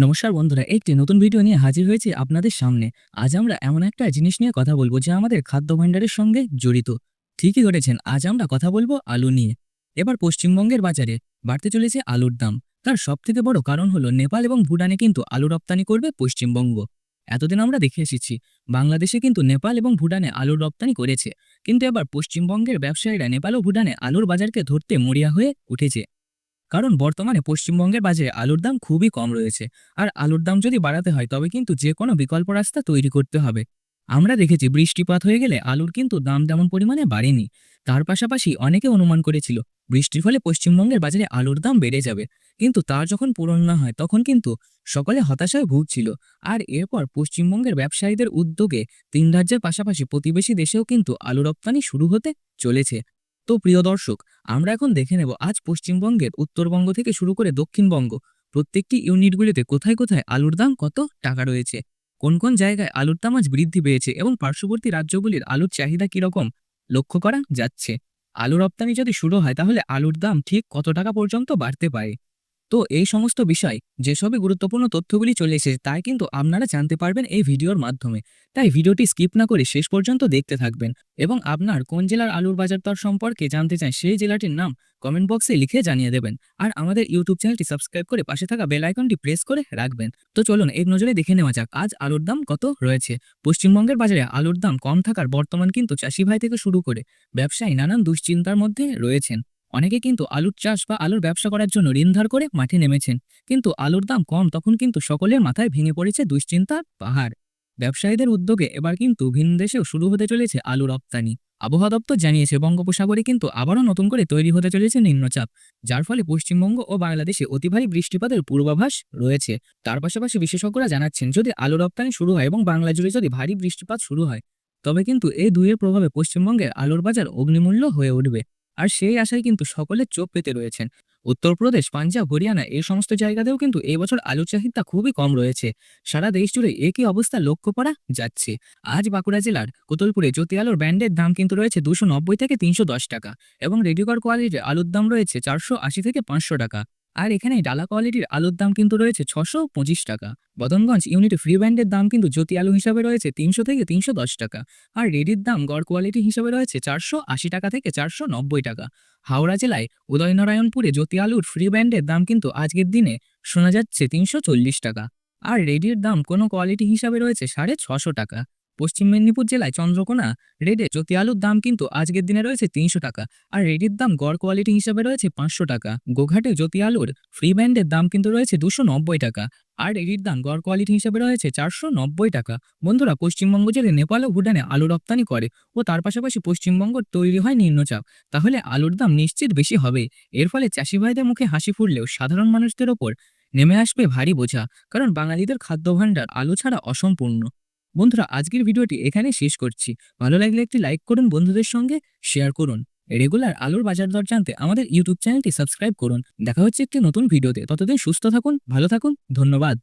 নমস্কার বন্ধুরা, একটি নতুন ভিডিও নিয়ে হাজির হয়েছি আপনাদের সামনে। আজ আমরা এমন একটা জিনিস নিয়ে কথা বলব যা আমাদের খাদ্য ভাণ্ডারের সঙ্গে জড়িত। ঠিকই ধরেছেন, আজ আমরা কথা বলব আলু নিয়ে। এবার পশ্চিমবঙ্গের বাজারে বাড়তে চলেছে আলুর দাম। তার সবথেকে বড় কারণ হলো নেপাল এবং ভুটানে কিন্তু আলু রপ্তানি করবে পশ্চিমবঙ্গ। এতদিন আমরা দেখে এসেছি, বাংলাদেশে কিন্তু নেপাল এবং ভুটানে আলুর রপ্তানি করেছে। কিন্তু এবার পশ্চিমবঙ্গের ব্যবসায়ীরা নেপাল ও ভুটানে আলুর বাজারকে ধরতে মরিয়া হয়ে উঠেছে। কারণ বর্তমানে পশ্চিমবঙ্গের বাজারে আলুর দাম খুবই কম রয়েছে। আর আলুর দাম যদি বাড়াতে হয়, তবে কিন্তু যে কোনো বিকল্প রাস্তা তৈরি করতে হবে। আমরা দেখেছি বৃষ্টিপাত হয়ে গেলে আলুর কিন্তু দাম তেমন পরিমাণে বাড়েনি। তার পাশাপাশি অনেকে অনুমান করেছিল, বৃষ্টির ফলে পশ্চিমবঙ্গের বাজারে আলুর দাম বেড়ে যাবে। কিন্তু তার যখন পূরণ না হয়, তখন কিন্তু সকলে হতাশায় ভুগছিল। আর এরপর পশ্চিমবঙ্গের ব্যবসায়ীদের উদ্যোগে তিন রাজ্যের পাশাপাশি প্রতিবেশী দেশেও কিন্তু আলু রপ্তানি শুরু হতে চলেছে। তো প্রিয় দর্শক, আমরা এখন দেখে নেব আজ পশ্চিমবঙ্গের উত্তরবঙ্গ থেকে শুরু করে দক্ষিণবঙ্গ। প্রত্যেকটি ইউনিটগুলিতে কোথায় কোথায় আলুর দাম কত টাকা রয়েছে? কোন কোন জায়গায় আলুর দাম আজ বৃদ্ধি পেয়েছে এবং পার্শ্ববর্তী রাজ্যগুলির আলুর চাহিদা কীরকম লক্ষ্য করা যাচ্ছে? আলু রপ্তানি যদি শুরু হয়, তাহলে আলুর দাম ঠিক কত টাকা পর্যন্ত বাড়তে পারে? তো এই সমস্ত বিষয়, যেসবই গুরুত্বপূর্ণ তথ্যগুলি চলে এসেছে, তাই কিন্তু আপনারা জানতে পারবেন এই ভিডিওর মাধ্যমে। তাই ভিডিওটি স্কিপ না করে শেষ পর্যন্ত দেখতে থাকবেন এবং আপনার কোন জেলার আলুর বাজার দর সম্পর্কে জানতে চান সেই জেলাটির নাম কমেন্ট বক্সে লিখে জানিয়ে দেবেন। আর আমাদের ইউটিউব চ্যানেলটি সাবস্ক্রাইব করে পাশে থাকা বেল আইকনটি প্রেস করে রাখবেন। তো চলুন এক নজরে দেখে নেওয়া যাক, আজ আলুর দাম কত রয়েছে? পশ্চিমবঙ্গের বাজারে আলুর দাম কম থাকার বর্তমান কিন্তু চাষি ভাই থেকে শুরু করে ব্যবসায়ী নানান দুশ্চিন্তার মধ্যে রয়েছেন। অনেকে কিন্তু আলুর চাষ বা আলুর ব্যবসা করার জন্য ঋণ ধার করে মাঠে নেমেছেন। কিন্তু আলুর দাম কম, তখন কিন্তু সকলের মাথায় ভেঙে পড়েছে দুশ্চিন্তার পাহাড়। ব্যবসায়ীদের উদ্যোগে এবার কিন্তু ভিন দেশেও শুরু হতে চলেছে আলু রপ্তানি। আবহাওয়া দপ্তর জানিয়েছে, বঙ্গোপসাগরে কিন্তু আবারও নতুন করে তৈরি হতে চলেছে নিম্নচাপ, যার ফলে পশ্চিমবঙ্গ ও বাংলাদেশে অতি ভারী বৃষ্টিপাতের পূর্বাভাস রয়েছে। তার পাশাপাশি বিশেষজ্ঞরা জানাচ্ছেন, যদি আলু রপ্তানি শুরু হয় এবং বাংলা জুড়ে যদি ভারী বৃষ্টিপাত শুরু হয়, তবে কিন্তু এই দুইয়ের প্রভাবে পশ্চিমবঙ্গের আলুর বাজার অগ্নিমূল্য হয়ে উঠবে। আর সেই আশায় কিন্তু সকলে চোখ পেতে রয়েছেন। উত্তরপ্রদেশ, পাঞ্জাব, হরিয়ানা এই সমস্ত জায়গাতেও কিন্তু এই বছর আলুর চাহিদা খুবই কম রয়েছে। সারা দেশ জুড়ে একই অবস্থা লক্ষ্য করা যাচ্ছে। আজ বাঁকুড়া জেলার কোতলপুরে জ্যোতি আলুর ব্র্যান্ডের দাম কিন্তু রয়েছে দুশো নব্বই থেকে তিনশো দশ টাকা এবং রেডিকর কোয়ালিটির আলুর দাম রয়েছে চারশো আশি থেকে পাঁচশো টাকা। আর এখানে ডালা কোয়ালিটির আলুর দাম কিন্তু রয়েছে ছশো পঁচিশ টাকা। বদনগঞ্জ ইউনিট ফ্রি ব্যান্ডের দাম কিন্তু জ্যোতি আলু হিসাবে রয়েছে তিনশো থেকে তিনশো দশ টাকা আর রেডির দাম গড় কোয়ালিটি হিসাবে রয়েছে চারশো আশি টাকা থেকে চারশো নব্বই টাকা। হাওড়া জেলায় উদয়নারায়ণপুরে জ্যোতি আলুর ফ্রি ব্যান্ডের দাম কিন্তু আজকের দিনে শোনা যাচ্ছে তিনশো চল্লিশ টাকা। আর রেডির দাম কোনো কোয়ালিটি হিসাবে রয়েছে সাড়ে ছশো টাকা। পশ্চিম মেদিনীপুর জেলায় চন্দ্রকোনা, রেডে জ্যোতি আলুর দাম কিন্তু আজকের দিনে রয়েছে তিনশো টাকা। আর রেডির দাম গড় কোয়ালিটি হিসাবে রয়েছে পাঁচশো টাকা। গোঘাটে জ্যোতি আলুর ফ্রি ব্যান্ডের দাম কিন্তু রয়েছে দুশো নব্বই টাকা। আর রেডির দাম গড় কোয়ালিটি হিসাবে রয়েছে চারশো নব্বই টাকা। বন্ধুরা, পশ্চিমবঙ্গ জেলে নেপাল ও ভুটানে আলু রপ্তানি করে ও তার পাশাপাশি পশ্চিমবঙ্গ তৈরি হয় নিম্নচাপ। তাহলে আলুর দাম নিশ্চিত বেশি হবে। এর ফলে চাষি ভাইদের মুখে হাসি ফুটলেও সাধারণ মানুষদের ওপর নেমে আসবে ভারী বোঝা। কারণ বাঙালিদের খাদ্য ভাণ্ডার আলু ছাড়া অসম্পূর্ণ। বন্ধুরা, আজকের ভিডিওটি এখানে শেষ করছি। ভালো লাগলে একটি লাইক করুন বন্ধুদের সঙ্গে, শেয়ার করুন। রেগুলার আলোর বাজার দর জানতে আমাদের ইউটিউব চ্যানেলটি সাবস্ক্রাইব করুন। দেখা হচ্ছে একটি নতুন ভিডিওতে। ততদিন সুস্থ থাকুন, ভালো থাকুন, ধন্যবাদ।